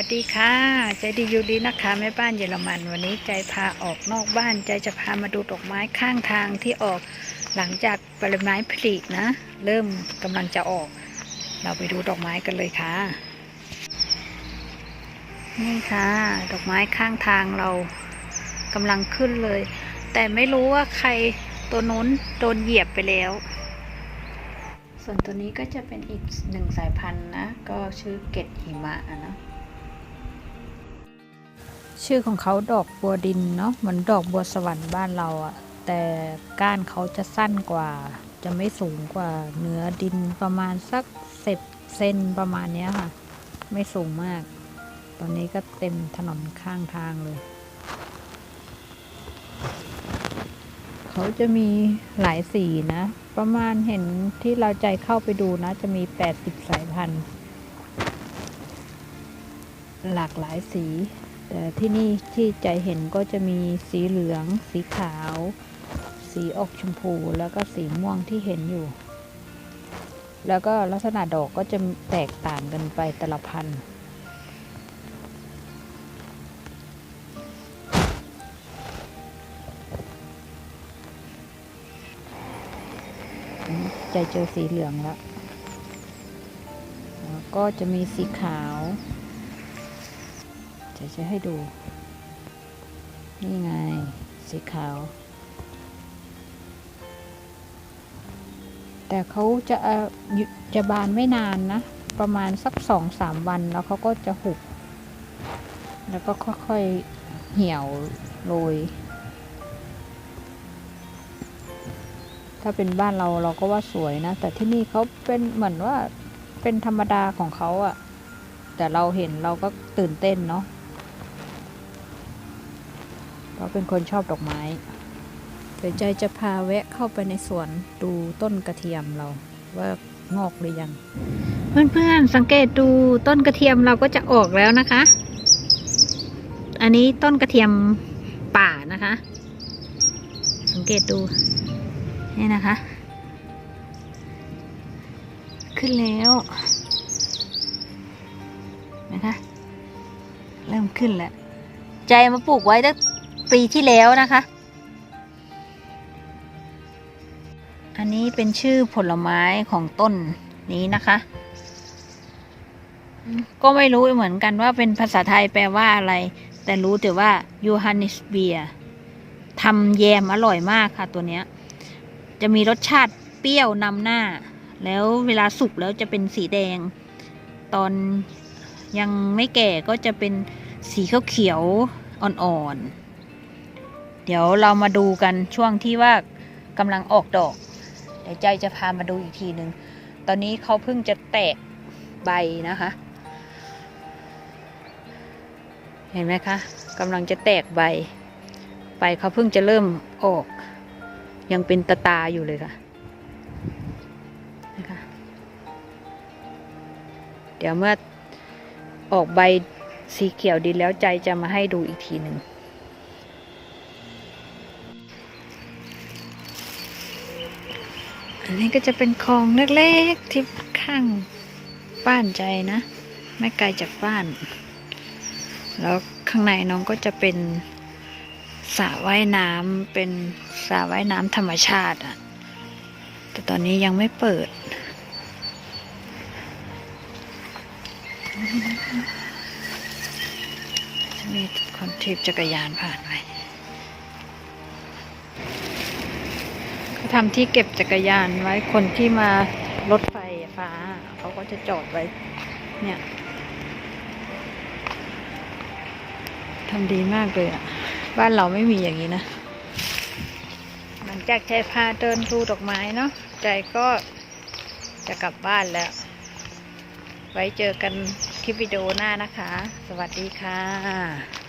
วัสดีค่ะ ใจดีอยู่ดีนะคะแม่บ้านเยอรมันวันนี้ใจพาออกนอกบ้าน ใจจะพามาดูดอกไม้ข้างทางที่ออกหลังจากใบไม้ผลินะ เริ่มกำลังจะออก เราไปดูดอกไม้กันเลยค่ะ นี่ค่ะ ดอกไม้ข้างทางเรากำลังขึ้นเลย แต่ไม่รู้ว่าใครตัวนู้นโดนเหยียบไปแล้ว ส่วนตัวนี้ก็จะเป็นอีกหนึ่งสายพันธุ์นะ ก็ชื่อเกตหิมะนะ ชื่อของเขาดอกบัวดินเนาะเหมือนดอกบัวสวรรค์บ้านเราอะแต่ก้านเขาจะสั้นกว่า จะไม่สูงกว่าเนื้อดินประมาณสักสิบเซนประมาณเนี้ยค่ะ ไม่สูงมาก ตอนนี้ก็เต็มถนนข้างทางเลย เขาจะมีหลายสีนะ ประมาณเห็นที่เราใจเข้าไปดูนะ จะมี 80 สายพันธุ์ หลากหลายสี แต่ที่นี่ที่ใจเห็นก็จะมีสีเหลือง สีขาว สีออกชมพูแล้วก็สีม่วงที่เห็นอยู่ แล้วก็ลักษณะดอกก็จะแตกต่างกันไปแต่ละพันธุ์ใจเจอสีเหลืองแล้วแล้วก็จะมีสีขาว จะจะให้ดู นี่ไง สีขาว แต่เขาจะจะบานไม่นานนะ ประมาณสักสองสามวันแล้วเขาก็จะหุบ แล้วก็ค่อยๆเหี่ยวโรยถ้าเป็นบ้านเราเราก็ว่าสวยนะ แต่ที่นี่เขาเป็นเหมือนว่าเป็นธรรมดาของเขาอะแต่เราเห็นเราก็ตื่นเต้นเนาะ เราเป็นคนชอบดอกไม้ เดี๋ยวใจจะพาแวะเข้าไปในสวนดูต้นกระเทียมเราว่างอกหรือยัง เพื่อนๆสังเกตดูต้นกระเทียมเราก็จะออกแล้วนะคะ อันนี้ต้นกระเทียมป่านะคะ สังเกตดูนี่นะคะ ขึ้นแล้วนะคะ เริ่มขึ้นแล้ว ใจมาปลูกไว้ตั้ง ปีที่แล้วนะคะ อันนี้เป็นชื่อผลไม้ของต้นนี้นะคะ ก็ไม่รู้เหมือนกันว่าเป็นภาษาไทยแปลว่าอะไร แต่รู้แต่ว่ายูฮันนิสเบียทำแยมอร่อยมากค่ะตัวเนี้ย จะมีรสชาติเปรี้ยวนำหน้า แล้วเวลาสุกแล้วจะเป็นสีแดง ตอนยังไม่แก่ก็จะเป็นสีเขียวๆอ่อนๆ เดี๋ยวเรามาดูกันช่วงที่ว่ากำลังออกดอก เดี๋ยวใจจะพามาดูอีกทีหนึ่ง ตอนนี้เขาเพิ่งจะแตกใบนะคะ เห็นไหมคะกำลังจะแตกใบ ใบเขาเพิ่งจะเริ่มออก ยังเป็นตาตาอยู่เลยค่ะนะคะเดี๋ยวเมื่อออกใบสีเขียวดีแล้วใจจะมาให้ดูอีกทีหนึ่ง อันนี้ก็จะเป็นคลองเล็กๆที่ข้างบ้านใจนะ ไม่ไกลจากบ้าน แล้วข้างในน้องก็จะเป็นสระว่ายน้ำเป็นสระว่ายน้ำธรรมชาติอะแต่ตอนนี้ยังไม่เปิด มีคนทีบจักรยานผ่านไป เขาทำที่เก็บจักรยานไว้คนที่มารถไฟฟ้า เขาก็จะจอดไว้ เนี่ยทำดีมากเลยอะบ้านเราไม่มีอย่างนี้นะ หลังจากใจพาเดินดูดอกไม้เนาะใจก็จะกลับบ้านแล้ว ไว้เจอกันคลิปวิดีโอหน้านะคะ สวัสดีค่ะ